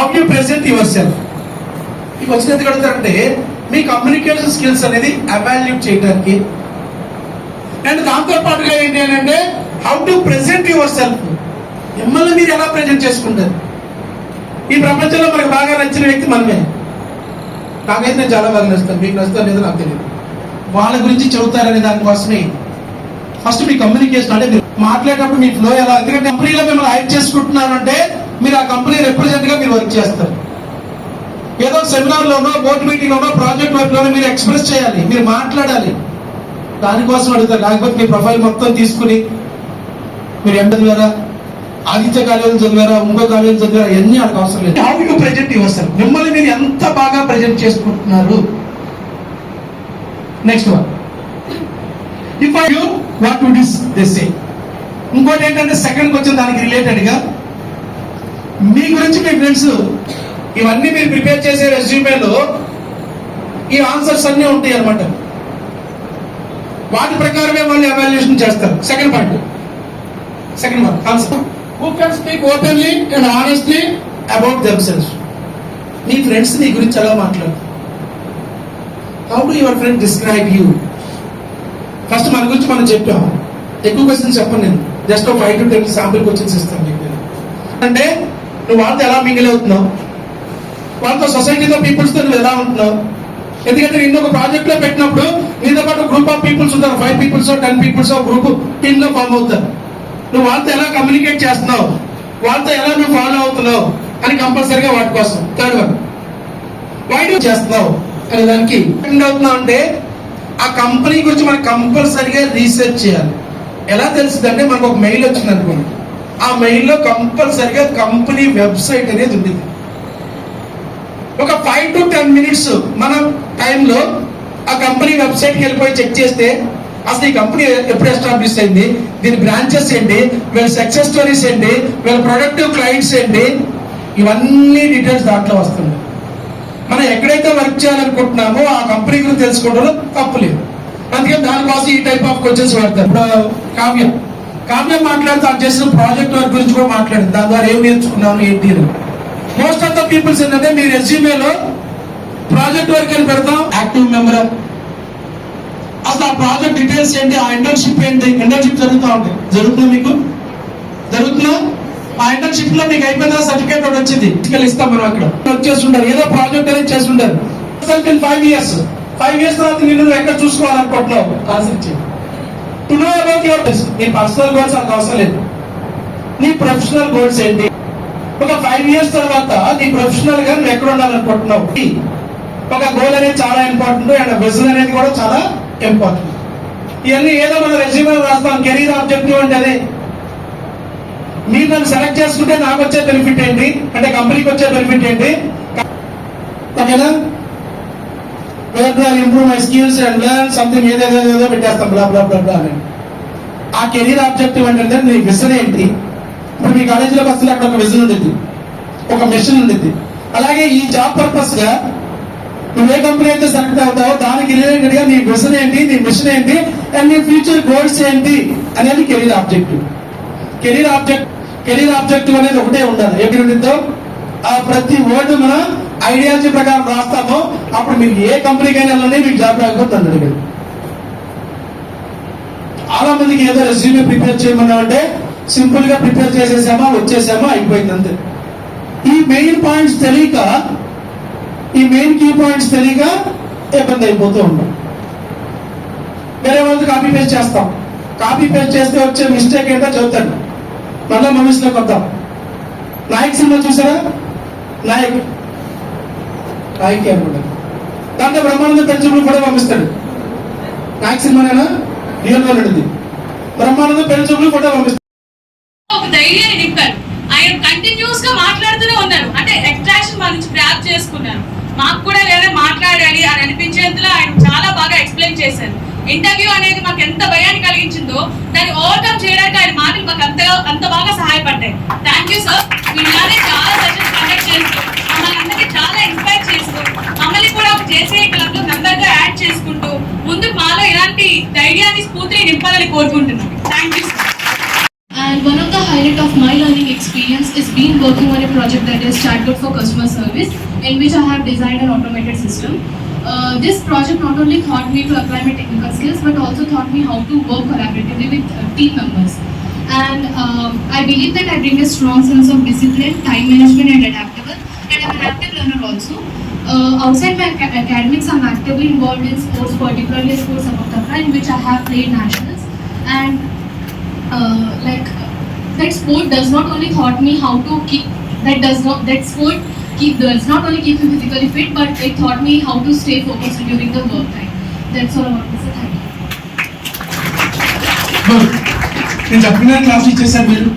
How you present yourself మీకు వచ్చిన ఎందుకు అడుగుతారంటే మీ కమ్యూనికేషన్ స్కిల్స్ అనేది అవాల్యూట్ చేయడానికి అండ్ దాంతో పాటుగా ఏంటి అని అంటే how to present yourself మిమ్మల్ని మీరు ఎలా ప్రజెంట్ చేసుకుంటారు? ఈ ప్రపంచంలో మనకు బాగా నచ్చిన వ్యక్తి మనమే. నాకైతే నేను చాలా బాగా నచ్చుతాను. మీకు నచ్చుతాను లేదో నాకు తెలియదు వాళ్ళ గురించి చెబుతారనే దానికోసమే. ఫస్ట్ మీ కమ్యూనికేషన్ అంటే మీరు మాట్లాడేటప్పుడు మీ ఫ్లో ఎలా? ఎందుకంటే కంపెనీలో మిమ్మల్ని హైర్ చేసుకుంటున్నారంటే మీరు ఆ కంపెనీ రిప్రజెంట్గా మీరు వర్క్ చేస్తారు. ఏదో సెమినార్ లోనో బోర్డు మీటింగ్ లోనో ప్రాజెక్ట్ వర్క్ లోనో మీరు ఎక్స్ప్రెస్ చేయాలి మీరు మాట్లాడాలి. దానికోసం అడుగుతారు. లేకపోతే మీ ప్రొఫైల్ మొత్తం తీసుకుని మీరు ఎంత చదివారా ఆదిత్య కాలేజీ చదివారా ఇంకో కాలేజీ చదివారా ఎన్ని వాళ్ళకి అవసరం లేదు. హౌ యూ ప్రజెంట్ యువర్ మిమ్మల్ని మీరు ఎంత బాగా ప్రజెంట్ చేసుకుంటున్నారు? Next one if I you what would is this ఇంకోటి ఏంటంటే సెకండ్కి వచ్చిన దానికి రిలేటెడ్గా మీ గురించి మీ ఫ్రెండ్స్ ఇవన్నీ మీరు ప్రిపేర్ చేసే రెజ్యూమేలో ఈ ఆన్సర్స్ అన్నీ ఉంటాయి అన్నమాట. వాటి ప్రకారమే వాళ్ళు ఎవాల్యుయేషన్ చేస్తారు. Second point second one answer who can speak openly and honestly about themselves నీ ఫ్రెండ్స్ నీ గురించి ఎలా మాట్లాడు how do your friend describe you first మన గురించి మనం చెప్పాం ఎక్కువ క్వశ్చన్స్ చెప్పను నేను. జస్ట్ ఒక five to ten sample questions ఇస్తాను మీకు. అంటే నువ్వు వాళ్ళతో ఎలా మింగిల్ అవుతున్నావు? వాళ్ళతో సొసైటీతో పీపుల్స్తో నువ్వు ఎలా ఉంటున్నావు? ఎందుకంటే నిన్ను ఒక ప్రాజెక్ట్లో పెట్టినప్పుడు నీతో పాటు గ్రూప్ ఆఫ్ పీపుల్స్ ఉంటారు. Five peoples ten peoples group టీంలో ఫామ్ అవుతారు. నువ్వు వాళ్ళతో ఎలా కమ్యూనికేట్ చేస్తున్నావు? వాళ్ళతో ఎలా నువ్వు ఫాలో అవుతున్నావు? అని కంపల్సరీగా వాటి కోసం. థర్డ్ వన్ వైడ్ చేస్తున్నావు? అనే దానికి ఎండ్ అవుతున్నావు అంటే ఆ కంపెనీ గురించి మనం కంపల్సరీగా రీసెర్చ్ చేయాలి. ఎలా తెలుస్తుందంటే మనకు ఒక మెయిల్ వచ్చింది అనుకోండి. ఆ మెయిల్లో కంపల్సరిగా కంపెనీ వెబ్సైట్ అనేది ఉంటుంది ఒక ఫైవ్ టు టెన్ మినిట్స్ మన టైంలో ఆ కంపెనీ వెబ్సైట్కి వెళ్ళిపోయి చెక్ చేస్తే అసలు ఈ కంపెనీ ఎప్పుడు ఎస్టాబ్లిష్ అయింది? దీని బ్రాంచెస్ ఏంటి? వీళ్ళ సక్సెస్ స్టోరీస్ ఏంటి? వీళ్ళ ప్రొడక్టివ్ క్లయింట్స్ ఏంటి? ఇవన్నీ డీటెయిల్స్ దాంట్లో వస్తుంది మనం ఎక్కడైతే వర్క్ చేయాలనుకుంటున్నామో ఆ కంపెనీ గురించి తెలుసుకోవడంలో తప్పు లేదు. అందుకే దానికోసం ఈ టైప్ ఆఫ్ క్వశ్చన్స్ పెడతారు. ఇప్పుడు కావ్యం కావ్య మాట్లాడుతూ అది చేసిన ప్రాజెక్ట్ వర్క్ గురించి కూడా మాట్లాడింది. దాని ద్వారా ఏం నేర్చుకున్నాను ఏంటి మోస్ట్ ఆఫ్ ద పీపుల్స్ ఏంటంటే మీ రెజ్యూమేలో ప్రాజెక్ట్ వర్క్ అని పెడతాం? యాక్టివ్ మెంబర్ అసలు ఆ ప్రాజెక్ట్ డీటెయిల్స్ ఏంటి? ఆ ఇంటర్న్షిప్ ఏంటి? ఇంటర్న్షిప్ జరుగుతూ ఉంటాయి జరుగుతుందా మీకు? జరుగుతుందా? ఆ ఇంటర్న్షిప్లో మీకు అయిపోయిన సర్టిఫికేట్ ఒకటి వచ్చింది. ఇటుకలు ఇస్తాం మనం అక్కడ. వర్క్ చేస్తుంటారు ఏదో ప్రాజెక్ట్ అనేది చేస్తుంటారు. ఫైవ్ ఇయర్స్ ఫైవ్ ఇయర్స్ తర్వాత నిన్ను ఎక్కడ చూసుకోవాలనుకుంటున్నావు? ఆసరించి టు నో అబౌట్ యువర్ నీ పర్సనల్ గోల్స్ అంత అవసరం లేదు. నీ ప్రొఫెషనల్ గోల్స్ ఏంటి? ఒక ఫైవ్ ఇయర్స్ తర్వాత నీ ప్రొఫెషనల్గా నువ్వు ఎక్కడ ఉండాలనుకుంటున్నావు? ఒక గోల్ అనేది చాలా ఇంపార్టెంట్ అండ్ విజన్ అనేది కూడా చాలా ఇంపార్టెంట్ ఇవన్నీ ఏదో మన రెజ్యూమే రాస్తాం కెరీర్ ఆబ్జెక్టివ్ అంటే అదే. మీరు నన్ను సెలెక్ట్ చేసుకుంటే నాకు వచ్చే బెనిఫిట్ ఏంటి? అంటే కంపెనీకి వచ్చే బెనిఫిట్ ఏంటి? ఓకేనా? Improve my skills and learn something ఏదేదో ఏదో పెట్టేస్తాం బ్లా బ్లా బ్లా బ్లా అని. ఆ కెరీర్ ఆబ్జెక్టివ్ అంటే నీ విజన్ ఏంటి? ఇప్పుడు మీ కాలేజీలోకి వస్తే అక్కడ ఒక విజన్ ఉండేది ఒక మిషన్ ఉండేది అలాగే ఈ జాబ్ పర్పస్గా నువ్వు ఏ కంపెనీ అయితే సెలెక్ట్ అవుతావో దానికి రిలేటెడ్గా నీ విజన్ ఏంటి నీ మిషన్ ఏంటి అండ్ నీ ఫ్యూచర్ గోల్స్ ఏంటి అనేది career objective career object career objective అనేది ఒకటే ఉండాలి. ఏమి ఉండిద్దో? ఆ ప్రతి వర్డ్ మన ఐడియాలజీ ప్రకారం రాస్తామో. అప్పుడు మీకు ఏ కంపెనీకైనా వెళ్ళండి మీకు జాబ్ రాకపోతే అడిగాడు. చాలా మందికి ఏదో రెస్యూమే ప్రిపేర్ చేయమన్నామంటే సింపుల్గా ప్రిపేర్ చేసేసామా వచ్చేసామా అయిపోయింది అంతే. ఈ మెయిన్ పాయింట్స్ తెలియక ఈ మెయిన్ కీ పాయింట్స్ తెలియక ఇబ్బంది అయిపోతూ ఉంటాం వేరే వాళ్ళకి కాపీ పేస్ట్ చేస్తాం. కాపీ పేస్ట్ చేస్తే వచ్చే మిస్టేక్ ఏంటో చెబుతాడు మళ్ళీ మనుషులకు వద్దాం. నాయక్ సినిమా చూసారా? నాయక్ నాయక్ అనుకుంటా దాంట్లో బ్రహ్మానంద పెంచుకుని కూడా పంపిస్తాడు. నాయక్ సినిమానేనా రియల్ బ్రహ్మానంద పెంచుకుని కూడా పంపిస్తాడు. ఒక ధైర్యాన్ని నింపారు. ఆయన కంటిన్యూస్గా మాట్లాడుతూనే ఉన్నారు. అంటే ఎక్స్ట్రాక్షన్ మా నుంచి గ్రాప్ చేసుకున్నారు. మాకు కూడా లేదా మాట్లాడాలి అని అనిపించేంతలో ఆయన చాలా బాగా ఎక్స్ప్లెయిన్ చేశారు. ఇంటర్వ్యూ అనేది మాకు ఎంత భయాన్ని కలిగించిందో దాన్ని ఓవర్కమ్ చేయడానికి ఆయన మాటలు మాకు అంత అంత బాగా సహాయపడ్డాయి. థ్యాంక్ యూ సార్ ధైర్యాన్ని స్ఫూర్తిని నింపాలని కోరుకుంటున్నాను thank you sir And one of the highlight of my learning experience is being working on a project that is chatbot for customer service, in which I have designed an automated system. Uh, this project not only taught me to apply my technical skills, but also taught me how to work collaboratively with uh, team members. And um, I believe that I bring a strong sense of discipline, time management, and adaptable. And I'm an active learner also. Uh, outside my aca- academics, I'm actively involved in sports, particularly sports above Tapra, in which I have played nationals. And uh, like that sport does not only taught me how to keep that does not that sport keep does not only keep me physically fit but it taught me how to stay focused during the work time that's all about this thank you good నేను చెప్పిన class ఇచ్చేసాను మీరు